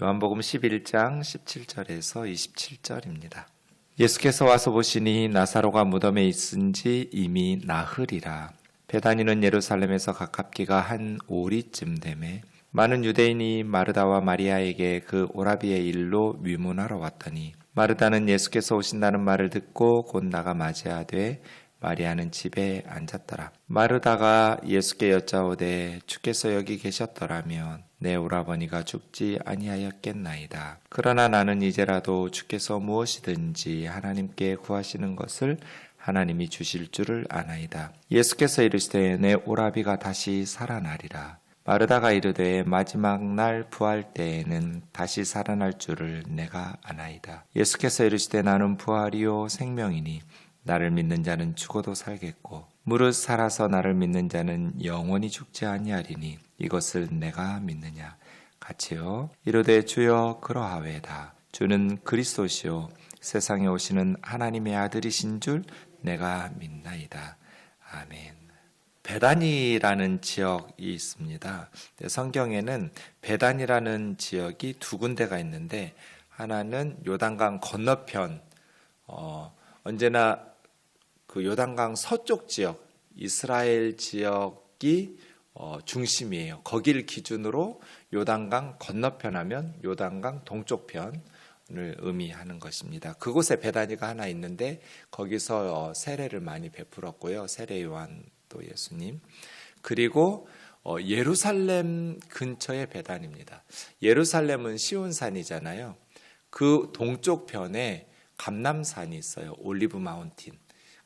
요한복음 11장 17절에서 27절입니다. 예수께서 와서 보시니 나사로가 무덤에 있은 지 이미 나흘이라. 베다니는 예루살렘에서 가깝기가 한 오리쯤 되매 많은 유대인이 마르다와 마리아에게 그 오라비의 일로 위문하러 왔더니 마르다는 예수께서 오신다는 말을 듣고 곧 나가 맞이하되 마리아는 집에 앉았더라. 마르다가 예수께 여짜오되 주께서 여기 계셨더라면 내 오라버니가 죽지 아니하였겠나이다. 그러나 나는 이제라도 주께서 무엇이든지 하나님께 구하시는 것을 하나님이 주실 줄을 아나이다. 예수께서 이르시되 내 오라비가 다시 살아나리라. 마르다가 이르되 마지막 날 부활 때에는 다시 살아날 줄을 내가 아나이다. 예수께서 이르시되 나는 부활이요 생명이니 나를 믿는 자는 죽어도 살겠고 무릇 살아서 나를 믿는 자는 영원히 죽지 아니하리니 이것을 내가 믿느냐? 같이요. 이르되 주여 그러하외다. 주는 그리스도시요. 세상에 오시는 하나님의 아들이신 줄 내가 믿나이다. 아멘. 베단이라는 지역이 있습니다. 성경에는 베단이라는 지역이 두 군데가 있는데 하나는 요단강 건너편 어, 언제나 그 요단강 서쪽 지역 이스라엘 지역이 어, 중심이에요. 거기를 기준으로 요단강 건너편 하면 요단강 동쪽 편을 의미하는 것입니다. 그곳에 베다니가 하나 있는데 거기서 어, 세례를 많이 베풀었고요. 세례 요한 또 예수님. 그리고 어, 예루살렘 근처의 베단입니다. 예루살렘은 시온산이잖아요. 그 동쪽 편에 감남산이 있어요. 올리브 마운틴.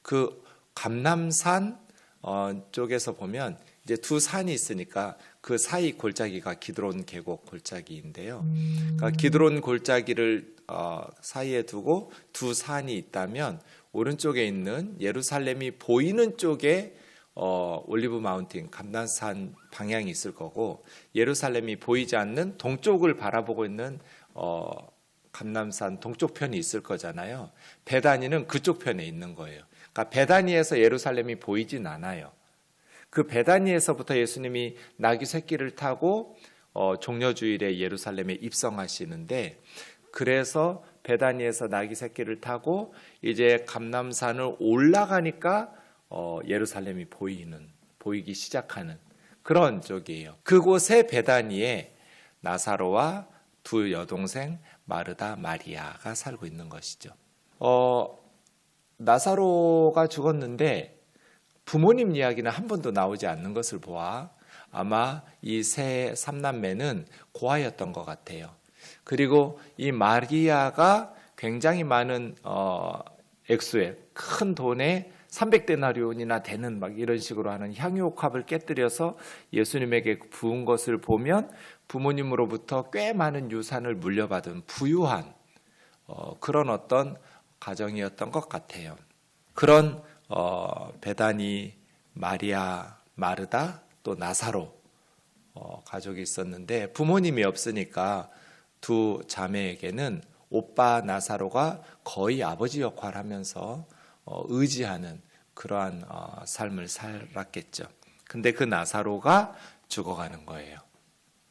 그 감남산 어, 쪽에서 보면 이제 두 산이 있으니까 그 사이 골짜기가 기드론 계곡 골짜기인데요. 그러니까 기드론 골짜기를 어, 사이에 두고 두 산이 있다면 오른쪽에 있는 예루살렘이 보이는 쪽에 어, 올리브 마운틴 감남산 방향이 있을 거고 예루살렘이 보이지 않는 동쪽을 바라보고 있는 어, 감남산 동쪽 편이 있을 거잖아요. 베다니는 그쪽 편에 있는 거예요. 그러니까 베다니에서 예루살렘이 보이진 않아요. 그 베다니에서부터 예수님이 나귀 새끼를 타고 어, 종려주일에 예루살렘에 입성하시는데 그래서 베다니에서 나귀 새끼를 타고 이제 감남산을 올라가니까 어, 예루살렘이 보이는 보이기 시작하는 그런 쪽이에요. 그곳에 베다니에 나사로와 두 여동생 마르다 마리아가 살고 있는 것이죠. 어, 나사로가 죽었는데 부모님 이야기는 한 번도 나오지 않는 것을 보아 아마 이 세 삼남매는 고아였던 것 같아요. 그리고 이 마리아가 굉장히 많은 어, 액수의 큰 돈에 300데나리온이나 되는 막 이런 식으로 하는 향유옥합을 깨뜨려서 예수님에게 부은 것을 보면 부모님으로부터 꽤 많은 유산을 물려받은 부유한 어, 그런 어떤 가정이었던 것 같아요. 그런 어, 베다니, 마리아, 마르다 또 나사로 어, 가족이 있었는데 부모님이 없으니까 두 자매에게는 오빠 나사로가 거의 아버지 역할을 하면서 어, 의지하는 그러한 어, 삶을 살았겠죠. 근데 그 나사로가 죽어가는 거예요.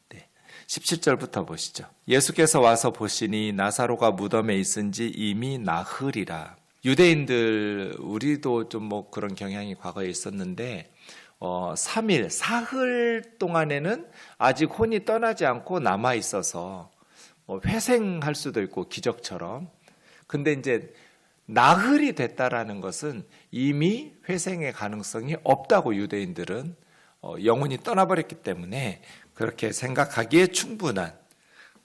네. 17절부터 보시죠. 예수께서 와서 보시니 나사로가 무덤에 있은 지 이미 나흘이라. 유대인들 우리도 좀 뭐 그런 경향이 과거에 있었는데 어, 3일 사흘 동안에는 아직 혼이 떠나지 않고 남아 있어서 뭐 회생할 수도 있고 기적처럼. 근데 이제 나흘이 됐다라는 것은 이미 회생의 가능성이 없다고 유대인들은 어, 영혼이 떠나버렸기 때문에 그렇게 생각하기에 충분한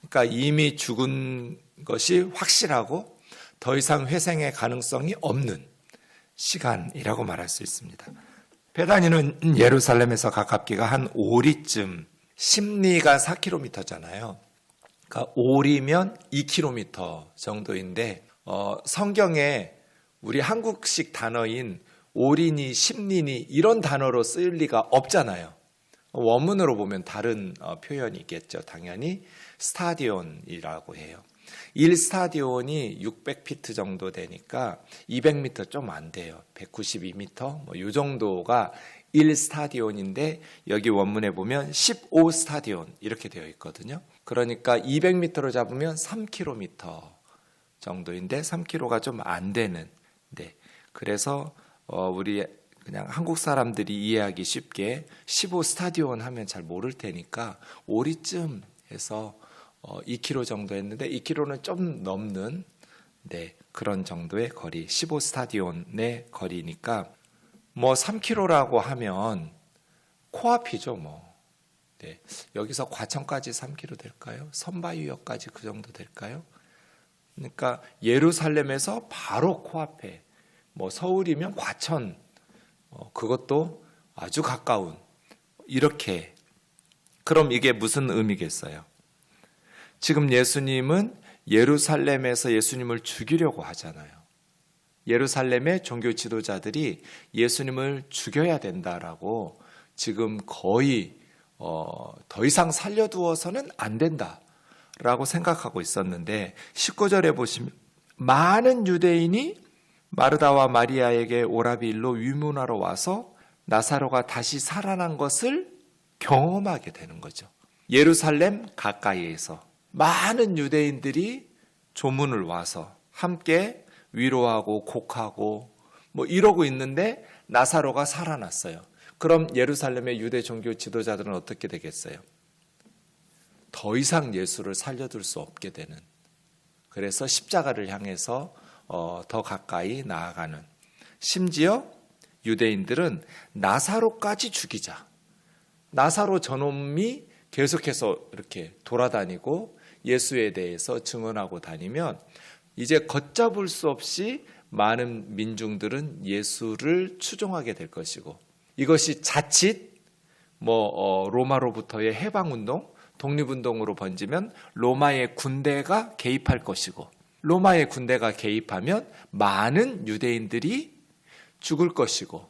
그러니까 이미 죽은 것이 확실하고 더 이상 회생의 가능성이 없는 시간이라고 말할 수 있습니다. 베다니는 예루살렘에서 가깝기가 한 오리쯤 심리가 4km잖아요. 그러니까 오리면 2km 정도인데 어, 성경에 우리 한국식 단어인 오리니 심리니 이런 단어로 쓰일 리가 없잖아요. 원문으로 보면 다른 어, 표현이 있겠죠. 당연히 스타디온이라고 해요. 1스타디온이 600피트 정도 되니까 200m 좀 안 돼요. 192m 뭐 이 정도가 1스타디온인데 여기 원문에 보면 15스타디온 이렇게 되어 있거든요. 그러니까 200m로 잡으면 3km 정도인데 3km가 좀 안 되는. 네. 그래서 어 우리 그냥 한국 사람들이 이해하기 쉽게 15 스타디온 하면 잘 모를 테니까 오리쯤 해서 어 2km 정도 했는데 2km는 좀 넘는 네, 그런 정도의 거리, 15 스타디온의 거리니까 뭐 3km라고 하면 코앞이죠, 뭐. 네, 여기서 과천까지 3km 될까요? 선바위역까지 그 정도 될까요? 그러니까 예루살렘에서 바로 코앞에 뭐 서울이면 과천 어, 그것도 아주 가까운 이렇게 그럼 이게 무슨 의미겠어요? 지금 예수님은 예루살렘에서 예수님을 죽이려고 하잖아요. 예루살렘의 종교 지도자들이 예수님을 죽여야 된다라고 지금 거의 어, 더 이상 살려두어서는 안 된다라고 생각하고 있었는데 19절에 보시면 많은 유대인이 마르다와 마리아에게 오라비일로 위문하러 와서 나사로가 다시 살아난 것을 경험하게 되는 거죠. 예루살렘 가까이에서 많은 유대인들이 조문을 와서 함께 위로하고 곡하고 뭐 이러고 있는데 나사로가 살아났어요. 그럼 예루살렘의 유대 종교 지도자들은 어떻게 되겠어요? 더 이상 예수를 살려둘 수 없게 되는. 그래서 십자가를 향해서 어, 더 가까이 나아가는. 심지어 유대인들은 나사로까지 죽이자. 나사로 저놈이 계속해서 이렇게 돌아다니고 예수에 대해서 증언하고 다니면 이제 걷잡을 수 없이 많은 민중들은 예수를 추종하게 될 것이고 이것이 자칫 뭐 어, 로마로부터의 해방 운동, 독립 운동으로 번지면 로마의 군대가 개입할 것이고 로마의 군대가 개입하면 많은 유대인들이 죽을 것이고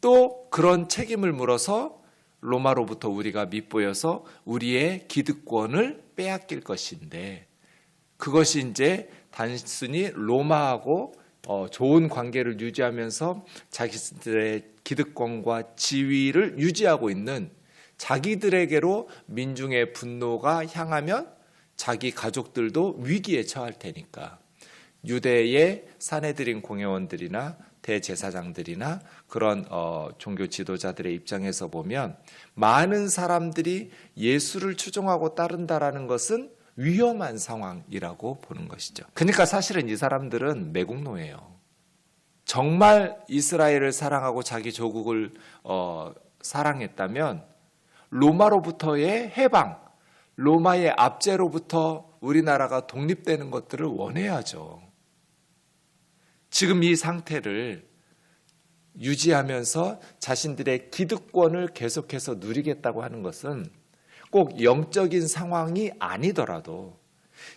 또 그런 책임을 물어서 로마로부터 우리가 밑보여서 우리의 기득권을 빼앗길 것인데 그것이 이제 단순히 로마하고 어, 좋은 관계를 유지하면서 자기들의 기득권과 지위를 유지하고 있는 자기들에게로 민중의 분노가 향하면 자기 가족들도 위기에 처할 테니까. 유대의 사내들인 공회원들이나 대제사장들이나 그런 어, 종교 지도자들의 입장에서 보면 많은 사람들이 예수를 추종하고 따른다라는 것은 위험한 상황이라고 보는 것이죠. 그러니까 사실은 이 사람들은 매국노예요. 정말 이스라엘을 사랑하고 자기 조국을 어, 사랑했다면 로마로부터의 해방, 로마의 압제로부터 우리나라가 독립되는 것들을 원해야죠. 지금 이 상태를 유지하면서 자신들의 기득권을 계속해서 누리겠다고 하는 것은 꼭 영적인 상황이 아니더라도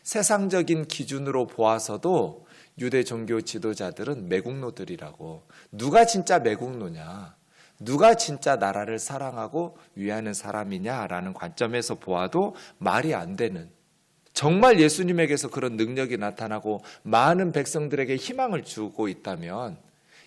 세상적인 기준으로 보아서도 유대 종교 지도자들은 매국노들이라고 누가 진짜 매국노냐 누가 진짜 나라를 사랑하고 위하는 사람이냐라는 관점에서 보아도 말이 안 되는 정말 예수님에게서 그런 능력이 나타나고 많은 백성들에게 희망을 주고 있다면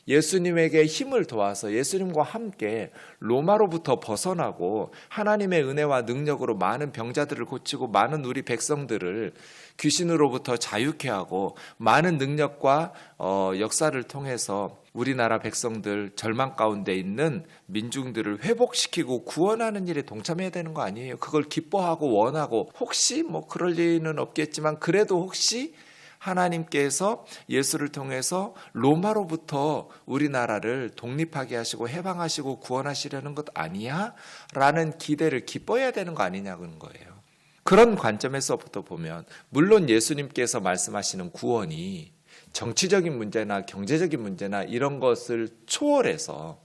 예수님에게 힘을 도와서 예수님과 함께 로마로부터 벗어나고 하나님의 은혜와 능력으로 많은 병자들을 고치고 많은 우리 백성들을 귀신으로부터 자유케 하고 많은 능력과 어, 역사를 통해서 우리나라 백성들 절망 가운데 있는 민중들을 회복시키고 구원하는 일에 동참해야 되는 거 아니에요. 그걸 기뻐하고 원하고 혹시 뭐 그럴 리는 없겠지만 그래도 혹시 하나님께서 예수를 통해서 로마로부터 우리나라를 독립하게 하시고 해방하시고 구원하시려는 것 아니야? 라는 기대를 기뻐해야 되는 거 아니냐는 거예요. 그런 관점에서부터 보면 물론 예수님께서 말씀하시는 구원이 정치적인 문제나 경제적인 문제나 이런 것을 초월해서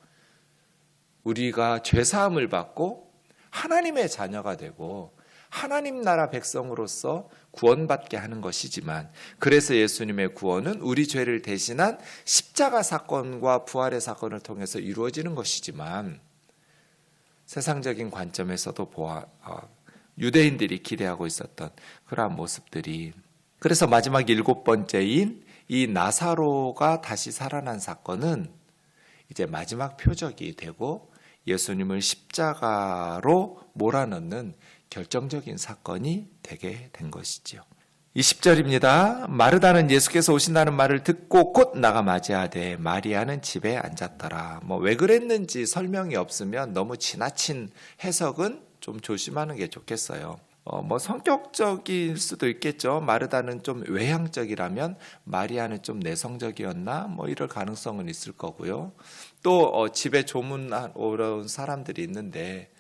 우리가 죄 사함을 받고 하나님의 자녀가 되고 하나님 나라 백성으로서 구원받게 하는 것이지만 그래서 예수님의 구원은 우리 죄를 대신한 십자가 사건과 부활의 사건을 통해서 이루어지는 것이지만 세상적인 관점에서도 보아 어, 유대인들이 기대하고 있었던 그러한 모습들이 그래서 마지막 일곱 번째인 이 나사로가 다시 살아난 사건은 이제 마지막 표적이 되고 예수님을 십자가로 몰아넣는 결정적인 사건이 되게 된 것이지요. 20절입니다. 마르다는 예수께서 오신다는 말을 듣고 곧 나가 맞이하되 마리아는 집에 앉았더라. 뭐 왜 그랬는지 설명이 없으면 너무 지나친 해석은 좀 조심하는 게 좋겠어요. 어, 뭐 성격적일 수도 있겠죠. 마르다는 좀 외향적이라면 마리아는 좀 내성적이었나? 뭐 이럴 가능성은 있을 거고요. 또 어, 집에 조문 오러 온 사람들이 있는데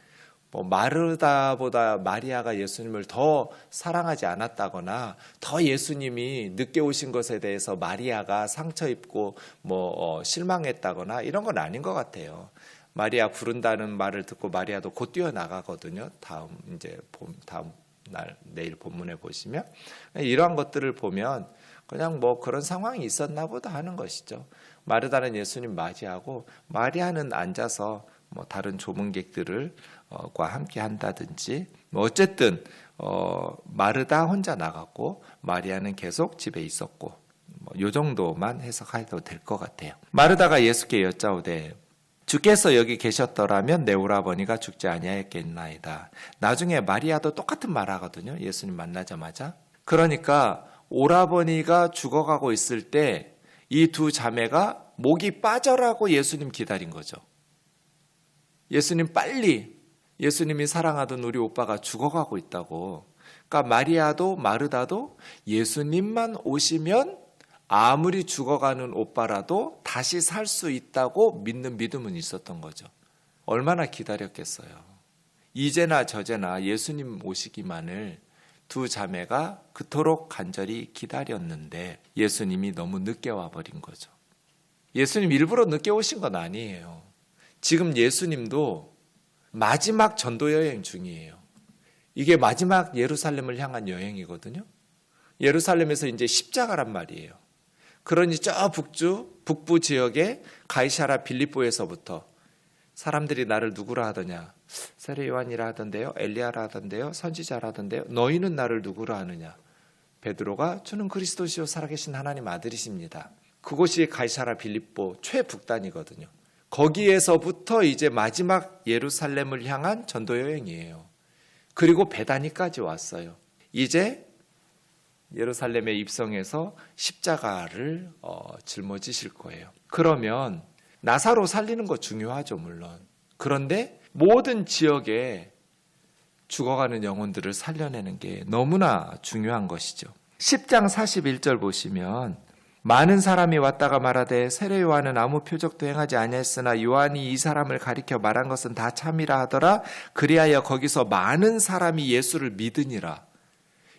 뭐 마르다보다 마리아가 예수님을 더 사랑하지 않았다거나 더 예수님이 늦게 오신 것에 대해서 마리아가 상처 입고 뭐 어, 실망했다거나 이런 건 아닌 것 같아요. 마리아 부른다는 말을 듣고 마리아도 곧 뛰어 나가거든요. 다음 이제 봄 다음 날 내일 본문에 보시면 이러한 것들을 보면 그냥 뭐 그런 상황이 있었나 보다 하는 것이죠. 마르다는 예수님 맞이하고 마리아는 앉아서 뭐 다른 조문객들을 어, 과 함께 한다든지 뭐 어쨌든 어, 마르다 혼자 나갔고 마리아는 계속 집에 있었고 뭐 요 정도만 해석해도 될 것 같아요. 마르다가 예수께 여짜오되 주께서 여기 계셨더라면 내 오라버니가 죽지 아니하였겠나이다. 나중에 마리아도 똑같은 말 하거든요. 예수님 만나자마자. 그러니까 오라버니가 죽어가고 있을 때 이 두 자매가 목이 빠져라고 예수님 기다린 거죠. 예수님 빨리 예수님이 사랑하던 우리 오빠가 죽어가고 있다고. 그러니까 마리아도 마르다도 예수님만 오시면 아무리 죽어가는 오빠라도 다시 살 수 있다고 믿는 믿음은 있었던 거죠. 얼마나 기다렸겠어요. 이제나 저제나 예수님 오시기만을 두 자매가 그토록 간절히 기다렸는데 예수님이 너무 늦게 와버린 거죠. 예수님 일부러 늦게 오신 건 아니에요. 지금 예수님도 마지막 전도 여행 중이에요. 이게 마지막 예루살렘을 향한 여행이거든요. 예루살렘에서 이제 십자가란 말이에요. 그러니 저 북주 북부 지역의 가이사라 빌립보에서부터 사람들이 나를 누구라 하더냐? 세례 요한이라 하던데요. 엘리야라 하던데요. 선지자라 하던데요. 너희는 나를 누구라 하느냐? 베드로가 주는 그리스도시요 살아계신 하나님 아들이십니다. 그곳이 가이사라 빌립보 최북단이거든요. 거기에서부터 이제 마지막 예루살렘을 향한 전도 여행이에요. 그리고 베다니까지 왔어요. 이제 예루살렘에 입성해서 십자가를 어, 짊어지실 거예요. 그러면 나사로 살리는 거 중요하죠, 물론. 그런데 모든 지역에 죽어가는 영혼들을 살려내는 게 너무나 중요한 것이죠. 10장 41절 보시면 많은 사람이 왔다가 말하되 세례 요한은 아무 표적도 행하지 아니했으나 요한이 이 사람을 가리켜 말한 것은 다 참이라 하더라. 그리하여 거기서 많은 사람이 예수를 믿으니라.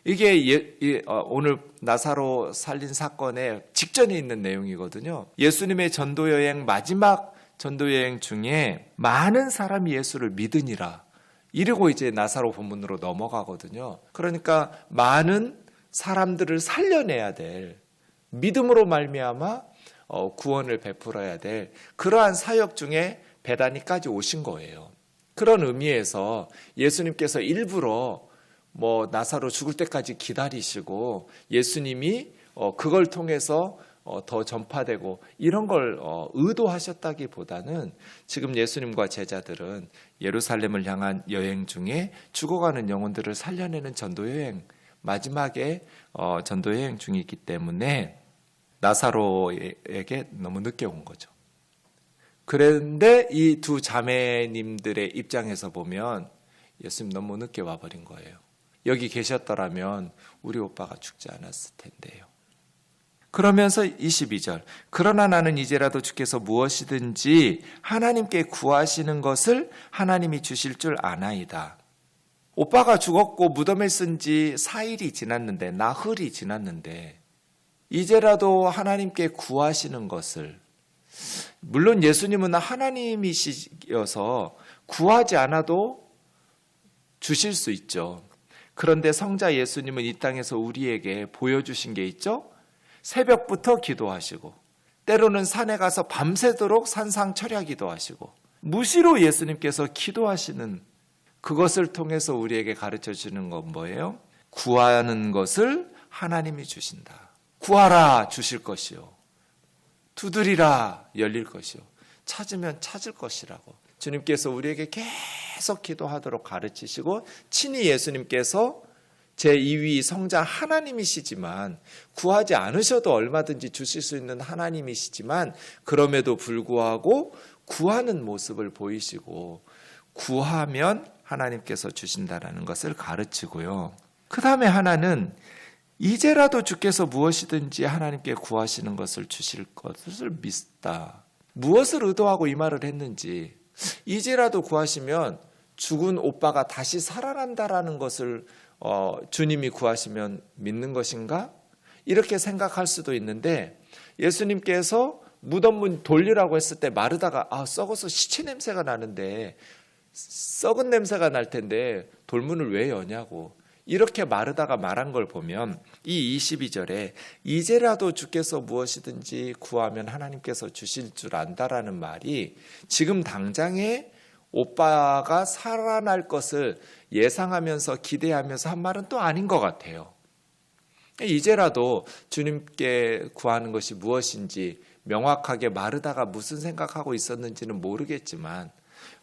이게 예, 어, 오늘 나사로 살린 사건의 직전에 있는 내용이거든요. 예수님의 전도 여행 마지막 전도 여행 중에 많은 사람이 예수를 믿으니라. 이러고 이제 나사로 본문으로 넘어가거든요. 그러니까 많은 사람들을 살려내야 될 믿음으로 말미암아 어, 구원을 베풀어야 될 그러한 사역 중에 베다니까지 오신 거예요. 그런 의미에서 예수님께서 일부러 뭐 나사로 죽을 때까지 기다리시고 예수님이 어, 그걸 통해서 어, 더 전파되고 이런 걸 의도하셨다기보다는 지금 예수님과 제자들은 예루살렘을 향한 여행 중에 죽어가는 영혼들을 살려내는 전도 여행 마지막에 전도 여행 중이기 때문에 나사로에게 너무 늦게 온 거죠. 그런데 이 두 자매님들의 입장에서 보면 예수님 너무 늦게 와버린 거예요. 여기 계셨더라면 우리 오빠가 죽지 않았을 텐데요. 그러면서 22절. 그러나 나는 이제라도 주께서 무엇이든지 하나님께 구하시는 것을 하나님이 주실 줄 아나이다. 오빠가 죽었고 무덤에 쓴 지 4일이 지났는데, 나흘이 지났는데, 이제라도 하나님께 구하시는 것을 물론 예수님은 하나님이시여서 구하지 않아도 주실 수 있죠. 그런데 성자 예수님은 이 땅에서 우리에게 보여주신 게 있죠. 새벽부터 기도하시고 때로는 산에 가서 밤새도록 산상 철야 기도하시고 무시로 예수님께서 기도하시는 그것을 통해서 우리에게 가르쳐 주는 건 뭐예요? 구하는 것을 하나님이 주신다. 구하라 주실 것이요. 두드리라 열릴 것이요. 찾으면 찾을 것이라고. 주님께서 우리에게 계속 기도하도록 가르치시고 친히 예수님께서 제2위 성자 하나님이시지만 구하지 않으셔도 얼마든지 주실 수 있는 하나님이시지만 그럼에도 불구하고 구하는 모습을 보이시고 구하면 하나님께서 주신다라는 것을 가르치고요. 그 다음에 하나는 이제라도 주께서 무엇이든지 하나님께 구하시는 것을 주실 것을 믿다. 무엇을 의도하고 이 말을 했는지 이제라도 구하시면 죽은 오빠가 다시 살아난다라는 것을 어, 주님이 구하시면 믿는 것인가? 이렇게 생각할 수도 있는데 예수님께서 무덤 문 돌리라고 했을 때 마르다가 아 썩어서 시체 냄새가 나는데 썩은 냄새가 날 텐데 돌문을 왜 여냐고 이렇게 마르다가 말한 걸 보면 이 22절에 이제라도 주께서 무엇이든지 구하면 하나님께서 주실 줄 안다라는 말이 지금 당장에 오빠가 살아날 것을 예상하면서 기대하면서 한 말은 또 아닌 것 같아요. 이제라도 주님께 구하는 것이 무엇인지 명확하게 마르다가 무슨 생각하고 있었는지는 모르겠지만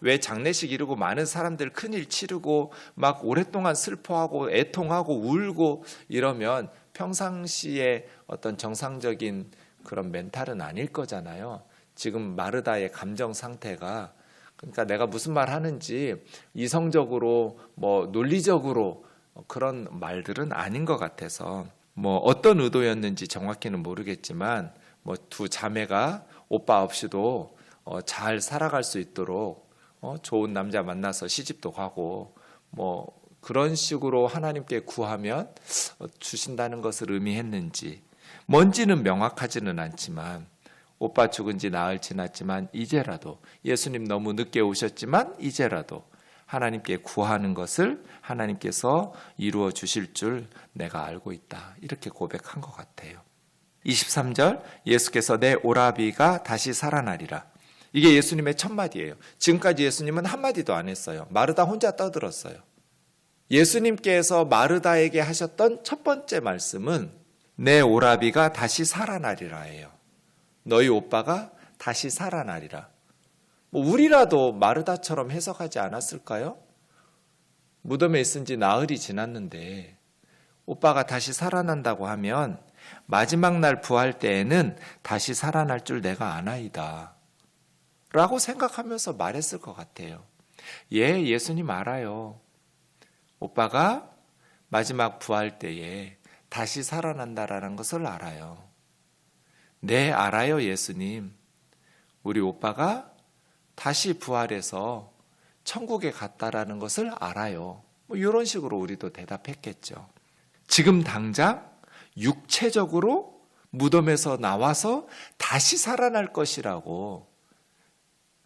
왜 장례식 이루고 많은 사람들 큰일 치르고 막 오랫동안 슬퍼하고 애통하고 울고 이러면 평상시에 어떤 정상적인 그런 멘탈은 아닐 거잖아요. 지금 마르다의 감정 상태가 그러니까 내가 무슨 말 하는지 이성적으로 뭐 논리적으로 그런 말들은 아닌 것 같아서 뭐 어떤 의도였는지 정확히는 모르겠지만 뭐 두 자매가 오빠 없이도 어, 잘 살아갈 수 있도록 어, 좋은 남자 만나서 시집도 가고 뭐 그런 식으로 하나님께 구하면 어, 주신다는 것을 의미했는지 뭔지는 명확하지는 않지만 오빠 죽은 지 나흘 지났지만 이제라도 예수님 너무 늦게 오셨지만 이제라도 하나님께 구하는 것을 하나님께서 이루어 주실 줄 내가 알고 있다. 이렇게 고백한 것 같아요. 23절 예수께서 내 오라비가 다시 살아나리라. 이게 예수님의 첫 마디예요. 지금까지 예수님은 한 마디도 안 했어요. 마르다 혼자 떠들었어요. 예수님께서 마르다에게 하셨던 첫 번째 말씀은 내 오라비가 다시 살아나리라예요. 너희 오빠가 다시 살아나리라. 뭐 우리라도 마르다처럼 해석하지 않았을까요? 무덤에 있은 지 나흘이 지났는데 오빠가 다시 살아난다고 하면 마지막 날 부활 때에는 다시 살아날 줄 내가 아나이다. 라고 생각하면서 말했을 것 같아요. 예, 예수님 알아요. 오빠가 마지막 부활 때에 다시 살아난다라는 것을 알아요. 네, 알아요, 예수님. 우리 오빠가 다시 부활해서 천국에 갔다라는 것을 알아요. 뭐 이런 식으로 우리도 대답했겠죠. 지금 당장 육체적으로 무덤에서 나와서 다시 살아날 것이라고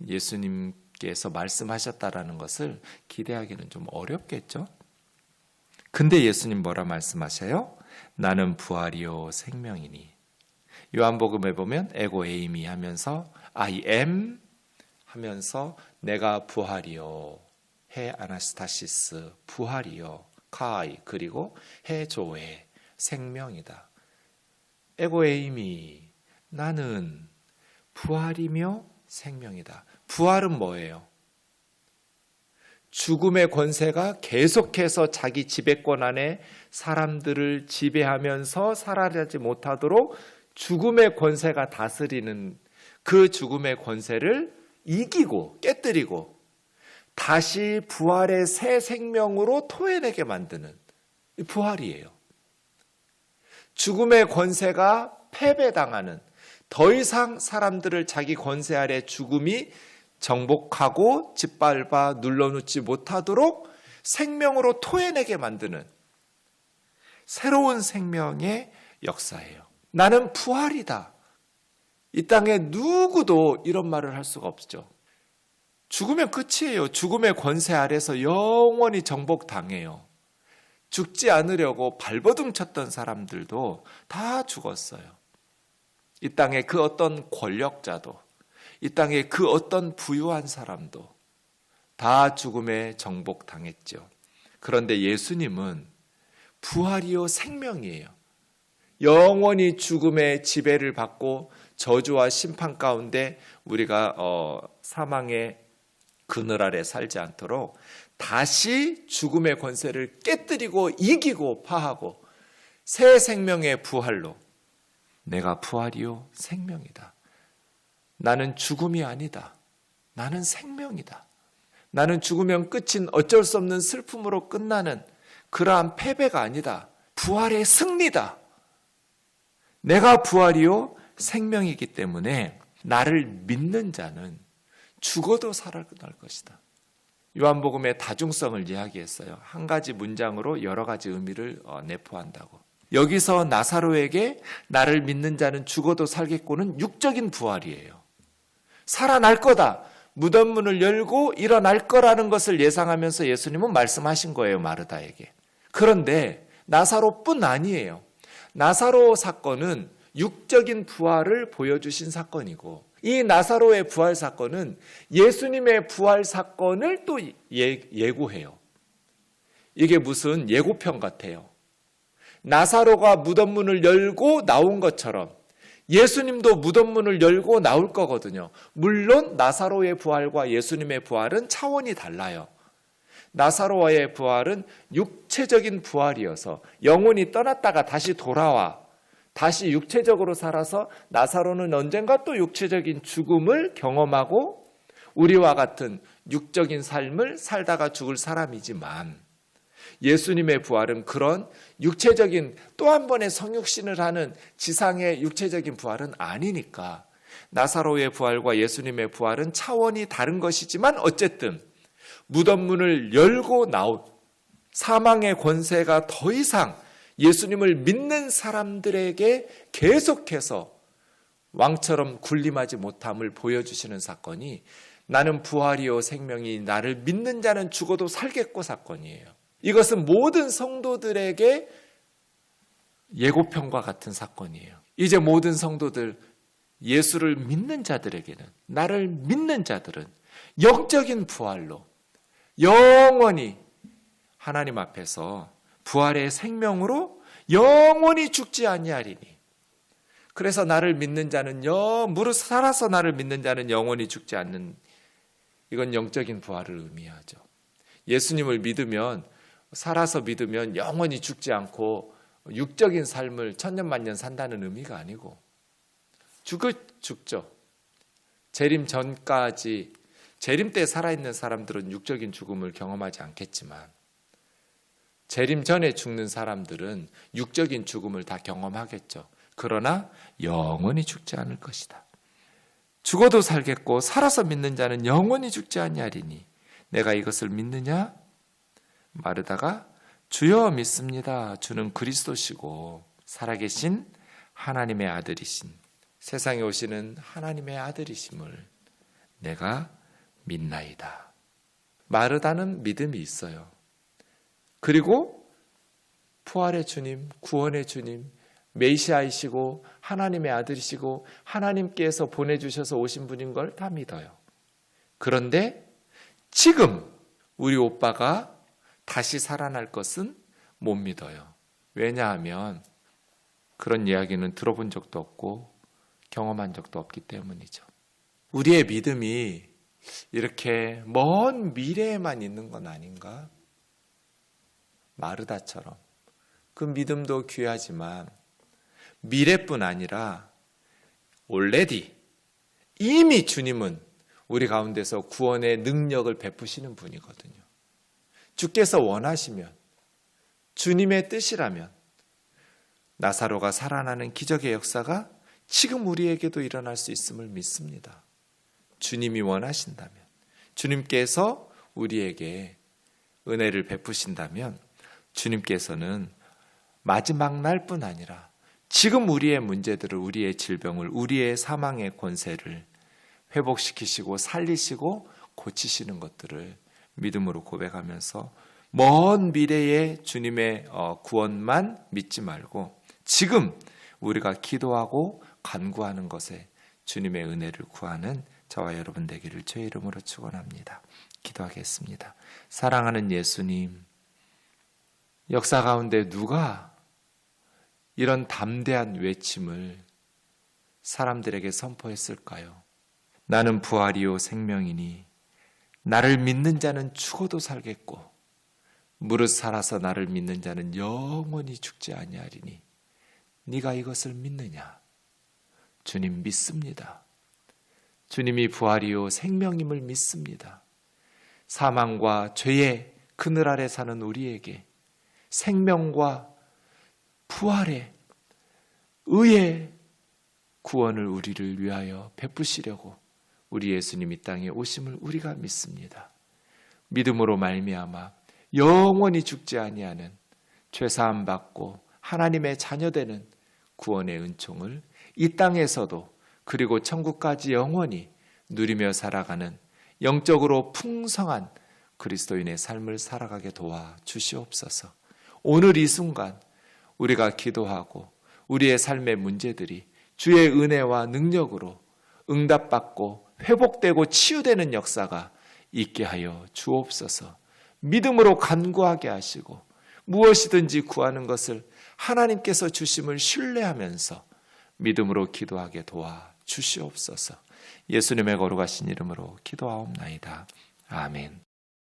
예수님께서 말씀하셨다라는 것을 기대하기는 좀 어렵겠죠? 근데 예수님 뭐라 말씀하셔요? 나는 부활이요 생명이니. 요한복음에 보면 에고 에이미 하면서 I am 하면서 내가 부활이요 해 아나스타시스 부활이요 카이 그리고 해 조에 생명이다. 에고 에이미 나는 부활이며 생명이다. 부활은 뭐예요? 죽음의 권세가 계속해서 자기 지배권 안에 사람들을 지배하면서 살아나지 못하도록 죽음의 권세가 다스리는 그 죽음의 권세를 이기고 깨뜨리고 다시 부활의 새 생명으로 토해내게 만드는 부활이에요. 죽음의 권세가 패배당하는 더 이상 사람들을 자기 권세 아래 죽음이 정복하고 짓밟아 눌러놓지 못하도록 생명으로 토해내게 만드는 새로운 생명의 역사예요. 나는 부활이다. 이 땅에 누구도 이런 말을 할 수가 없죠. 죽으면 끝이에요. 죽음의 권세 아래서 영원히 정복당해요. 죽지 않으려고 발버둥 쳤던 사람들도 다 죽었어요. 이 땅에 그 어떤 권력자도, 이 땅에 그 어떤 부유한 사람도 다 죽음에 정복당했죠. 그런데 예수님은 부활이요 생명이에요. 영원히 죽음의 지배를 받고 저주와 심판 가운데 우리가 어, 사망의 그늘 아래 살지 않도록 다시 죽음의 권세를 깨뜨리고 이기고 파하고 새 생명의 부활로 내가 부활이요 생명이다. 나는 죽음이 아니다. 나는 생명이다. 나는 죽으면 끝인 어쩔 수 없는 슬픔으로 끝나는 그러한 패배가 아니다. 부활의 승리다. 내가 부활이요 생명이기 때문에 나를 믿는 자는 죽어도 살아날 것이다. 요한복음의 다중성을 이야기했어요. 한 가지 문장으로 여러 가지 의미를 어, 내포한다고. 여기서 나사로에게 나를 믿는 자는 죽어도 살겠고는 육적인 부활이에요. 살아날 거다. 무덤 문을 열고 일어날 거라는 것을 예상하면서 예수님은 말씀하신 거예요, 마르다에게. 그런데 나사로뿐 아니에요. 나사로 사건은 육적인 부활을 보여주신 사건이고 이 나사로의 부활 사건은 예수님의 부활 사건을 또 예, 예고해요. 이게 무슨 예고편 같아요. 나사로가 무덤 문을 열고 나온 것처럼 예수님도 무덤 문을 열고 나올 거거든요. 물론 나사로의 부활과 예수님의 부활은 차원이 달라요. 나사로와의 부활은 육체적인 부활이어서 영혼이 떠났다가 다시 돌아와 다시 육체적으로 살아서 나사로는 언젠가 또 육체적인 죽음을 경험하고 우리와 같은 육적인 삶을 살다가 죽을 사람이지만 예수님의 부활은 그런 육체적인 또 한 번의 성육신을 하는 지상의 육체적인 부활은 아니니까 나사로의 부활과 예수님의 부활은 차원이 다른 것이지만 어쨌든 무덤 문을 열고 나온 사망의 권세가 더 이상 예수님을 믿는 사람들에게 계속해서 왕처럼 군림하지 못함을 보여주시는 사건이 나는 부활이요 생명이 나를 믿는 자는 죽어도 살겠고 사건이에요. 이것은 모든 성도들에게 예고편과 같은 사건이에요. 이제 모든 성도들 예수를 믿는 자들에게는 나를 믿는 자들은 영적인 부활로 영원히 하나님 앞에서 부활의 생명으로 영원히 죽지 아니하리니 그래서 나를 믿는 자는 영 무릇 살아서 나를 믿는 자는 영원히 죽지 않는 이건 영적인 부활을 의미하죠. 예수님을 믿으면 살아서 믿으면 영원히 죽지 않고 육적인 삶을 천년만년 산다는 의미가 아니고 죽을 죽죠. 재림 전까지 재림 때 살아있는 사람들은 육적인 죽음을 경험하지 않겠지만 재림 전에 죽는 사람들은 육적인 죽음을 다 경험하겠죠. 그러나 영원히 죽지 않을 것이다. 죽어도 살겠고 살아서 믿는 자는 영원히 죽지 아니하리니 내가 이것을 믿느냐? 마르다가 주여 믿습니다. 주는 그리스도시고 살아계신 하나님의 아들이신 세상에 오시는 하나님의 아들이심을 내가 믿나이다. 마르다는 믿음이 있어요. 그리고 부활의 주님, 구원의 주님, 메시아이시고 하나님의 아들이시고 하나님께서 보내주셔서 오신 분인 걸 다 믿어요. 그런데 지금 우리 오빠가 다시 살아날 것은 못 믿어요. 왜냐하면 그런 이야기는 들어본 적도 없고 경험한 적도 없기 때문이죠. 우리의 믿음이 이렇게 먼 미래에만 있는 건 아닌가? 마르다처럼 그 믿음도 귀하지만 미래뿐 아니라 올레디 이미 주님은 우리 가운데서 구원의 능력을 베푸시는 분이거든요. 주께서 원하시면 주님의 뜻이라면 나사로가 살아나는 기적의 역사가 지금 우리에게도 일어날 수 있음을 믿습니다. 주님이 원하신다면 주님께서 우리에게 은혜를 베푸신다면 주님께서는 마지막 날뿐 아니라 지금 우리의 문제들을, 우리의 질병을, 우리의 사망의 권세를 회복시키시고 살리시고 고치시는 것들을 믿음으로 고백하면서 먼 미래의 주님의 어, 구원만 믿지 말고 지금 우리가 기도하고 간구하는 것에 주님의 은혜를 구하는 저와 여러분 되기를 주의 이름으로 축원합니다. 기도하겠습니다. 사랑하는 예수님, 역사 가운데 누가 이런 담대한 외침을 사람들에게 선포했을까요? 나는 부활이요 생명이니 나를 믿는 자는 죽어도 살겠고 무릇 살아서 나를 믿는 자는 영원히 죽지 아니하리니 네가 이것을 믿느냐? 주님 믿습니다. 주님이 부활이요 생명임을 믿습니다. 사망과 죄의 그늘 아래 사는 우리에게 생명과 부활의 의의 구원을 우리를 위하여 베푸시려고 우리 예수님 이 땅에 오심을 우리가 믿습니다. 믿음으로 말미암아 영원히 죽지 아니하는 죄사함 받고 하나님의 자녀되는 구원의 은총을 이 땅에서도 그리고 천국까지 영원히 누리며 살아가는 영적으로 풍성한 그리스도인의 삶을 살아가게 도와 주시옵소서. 오늘 이 순간 우리가 기도하고 우리의 삶의 문제들이 주의 은혜와 능력으로 응답받고 회복되고 치유되는 역사가 있게 하여 주옵소서. 믿음으로 간구하게 하시고 무엇이든지 구하는 것을 하나님께서 주심을 신뢰하면서 믿음으로 기도하게 도와 주시옵소서. 예수님의 거룩하신 이름으로 기도하옵나이다. 아멘.